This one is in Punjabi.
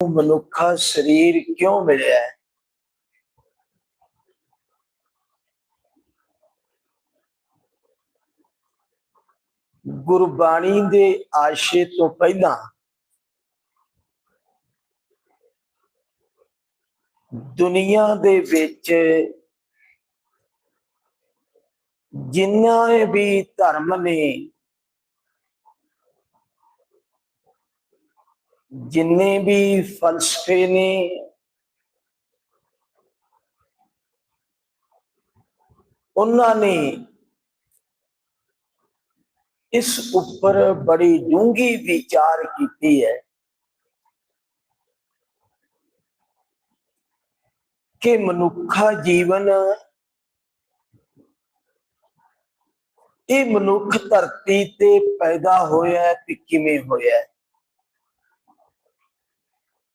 ਨੂੰ ਮਨੁੱਖਾ ਸਰੀਰ ਕਿਉਂ ਮਿਲਿਆ? ਹੈ ਗੁਰਬਾਣੀ ਦੇ ਆਸ਼ੇ ਤੋਂ ਪਹਿਲਾਂ ਦੁਨੀਆ ਦੇ ਵਿੱਚ ਜਿੰਨਾ ਵੀ ਧਰਮ ਨੇ ਜਿੰਨੇ ਵੀ ਫਲਸਫੇ ਨੇ, ਉਹਨਾਂ ਨੇ ਇਸ ਉੱਪਰ ਬੜੀ ਡੂੰਘੀ ਵਿਚਾਰ ਕੀਤੀ ਹੈ ਕਿ ਮਨੁੱਖਾ ਜੀਵਨ, ਇਹ ਮਨੁੱਖ ਧਰਤੀ ਤੇ ਪੈਦਾ ਹੋਇਆ ਤੇ ਕਿਵੇਂ ਹੋਇਆ